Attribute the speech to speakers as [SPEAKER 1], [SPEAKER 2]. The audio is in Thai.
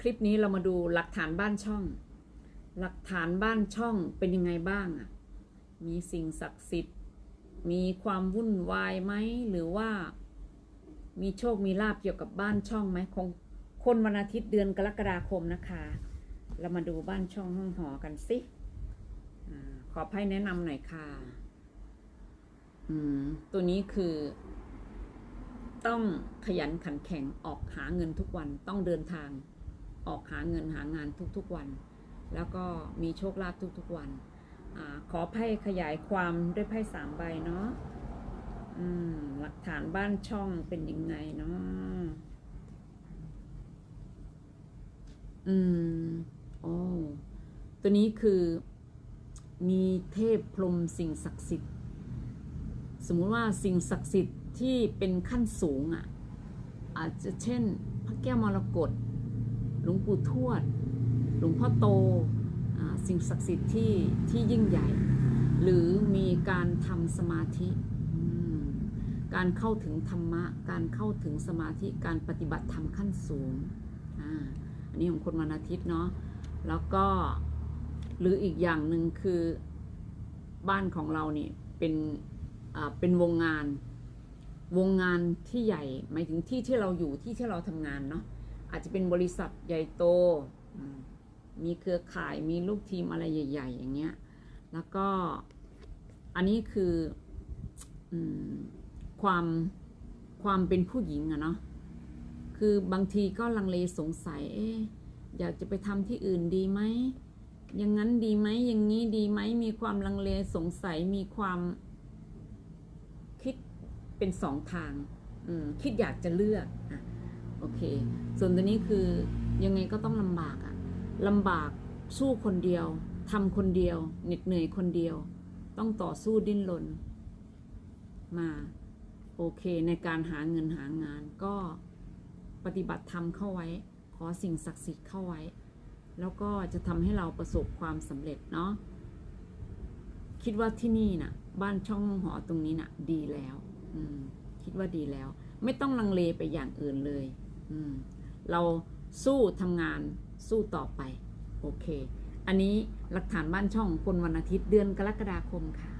[SPEAKER 1] คลิปนี้เรามาดูหลักฐานบ้านช่อง หลักฐานบ้านช่องเป็นยังไงบ้างอะมีสิ่งศักดิ์สิทธิ์ มีความวุ่นวายไหมหรือว่า มีโชคมีลาบเกี่ยวกับบ้านช่องไหมของคนวันอาทิตย์เดือนกรกฎาคมนะคะ เรามาดูบ้านช่องห้องหอกันสิอขอให้แนะนำหน่อยค่ะ อืม ตัวนี้คือต้องขยันขันแข็งออกหาเงินทุกวันต้องเดินทาง ออกหาเงินหางานทุกๆวัน แล้วก็มีโชคลาภทุกๆวันอขอไพ่ขยายความด้วยไพ่สามใบเนาะหลักฐานบ้านช่องเป็นยังไงเนาะอืมโอ้ตัวนี้คือมีเทพพรหมสิ่งศักดิ์สิทธิ์ สมมุติว่าสิ่งศักดิ์สิทธิ์ที่เป็นขั้นสูงอะ อาจจะเช่น พระแก้วมรกต หลวงปู่ทวด หลวงพ่อโตสิ่งศักดิ์สิทธิ์ที่ที่ยิ่งใหญ่ หรือมีการทำสมาธิ การเข้าถึงธรรมะ การเข้าถึงสมาธิการปฏิบัติธรรมขั้นสูงอ,อันนี้ของคนวันอาทิตย์เนาะแล้วก็หรืออีกอย่างหนึ่งคือบ้านของเรานี่เป็นเป็นวงงานวงงานที่ใหญ่หมายถึงที่ที่เราอยู่ที่ที่เราทำงานเนาะ อาจจะเป็นบริษัทใหญ่โต มีเครือข่ายมีลูกทีมอะไรใหญ่ ๆ อย่างเงี้ย แล้วก็อันนี้คืออความความเป็นผู้หญิงอะเนาะ คือบางทีก็ลังเลสงสัย เอ๊อยากจะไปทำที่อื่นดีไหม อย่างนั้นดีไหม อย่างนี้ดีไหม มีความลังเลสงสัย มีความคิดเป็นสองทาง คิดอยากจะเลือกอะ โอเค ส่วนตัวนี้คือยังไงก็ต้องลำบากอะลำบากสู้คนเดียวทำคนเดียวเหน็ดเหนื่อยคนเดียว ต้องต่อสู้ดิ้นรนมา โอเคในการหาเงินหางานก็ปฏิบัติธรรมเข้าไว้ ขอสิ่งศักดิ์สิทธิ์เข้าไว้ แล้วก็จะทำให้เราประสบความสำเร็จเนาะคิดว่าที่นี่น่ะ บ้านช่องหอตรงนี้น่ะ ดีแล้ว อืม คิดว่าดีแล้ว ไม่ต้องลังเลไปอย่างอื่นเลย เราสู้ทำงานสู้ต่อไป โอเค อันนี้หลักฐานบ้านช่องคนวันอาทิตย์เดือนกรกฎาคมค่ะ